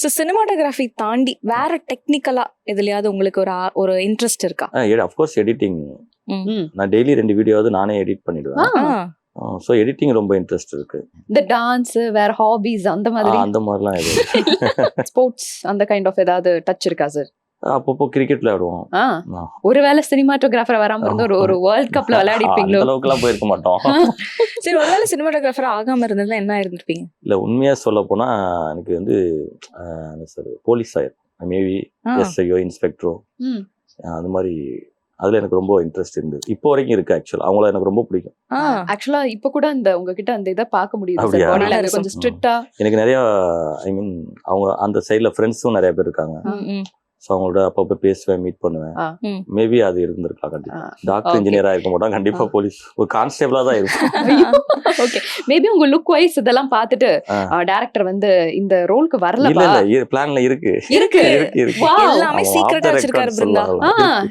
So cinematography தாண்டி வேற டெக்னிக்கலா எதுலயாவது உங்களுக்கு ஒரு ஆ- ஒரு இன்ட்ரெஸ்ட் இருக்கா? Of course editing. நான் டெய்லி ரெண்டு வீடியோவாவது நானே எடிட் பண்ணிடுவேன். ஸோ எடிட்டிங் ரொம்ப இன்ட்ரெஸ்ட் இருக்கு. இந்த டான்ஸ் வேற ஹாபிஸ் அந்த ஆ, மாதிரி. அந்த மாதிரிலாம் எதுவும் ஸ்போர்ட்ஸ் அந்த கைண்ட் ஆஃப் ஏதாவது டச் இருக்கா சார் அப்பப்போ கிரிக்கெட் விளையாடுவோம். ஒருவேளை சினிமாட்டோகிராஃபர் வராம இருந்து ஒரு ஒரு வேர்ல்ட் கப்ல விளையாடி அந்த இருப்பீங்களோ அளவுக்குலாம் போயிருக்க மாட்டோம். சரி ஒருவேளை சினிமாட்டோகிராஃபர் ஆகாம இருந்ததுல என்ன இருந்திருப்பீங்க இல்ல உண்மையா சொல்ல போனா எனக்கு வந்து சார் போலீஸ் ஆயிரும். மேபி. எஸ்ஐயோ இன்ஸ்பெக்டரோ ம். அந்த மாதிரி அதுல எனக்கு ரொம்ப இன்ட்ரெஸ்ட் இருந்தது. இப்போ வரைக்கும் இருக்கு ஆக்சுவலா அவங்கள எனக்கு ரொம்ப பிடிக்கும். ஆக்சுவலா இப்ப கூட அந்த உங்ககிட்ட அந்த இதை பார்க்க முடியுது கொஞ்சம் ஸ்ட்ரிக்டா எனக்கு நிறைய ஐ மீன் அவங்க அந்த சைட்ல ஃப்ரெண்ட்ஸும் நிறைய பேர் இருக்காங்க. ஸோ அவங்களோட அப்பப்போ பேசுவேன் மீட் பண்ணுவேன். மேபி அது இருந்திருக்கலாம் கண்டிப்பா. டாக்டர். இன்ஜினியரா இருக்க மாட்டோம் கண்டிப்பா. போலீஸ் ஒரு கான்ஸ்டபிளா தான் இருக்கும் ஓகே மேபி உங்க லுக் வைஸ் இதெல்லாம் பார்த்துட்டு. டேரக்டர் வந்து இந்த ரோலுக்கு இல்ல வரலப்பா இல்ல பிளான்ல இருக்கு. இருக்கு. எல்லாமே சீக்கிரட்டா வச்சிருக்காரு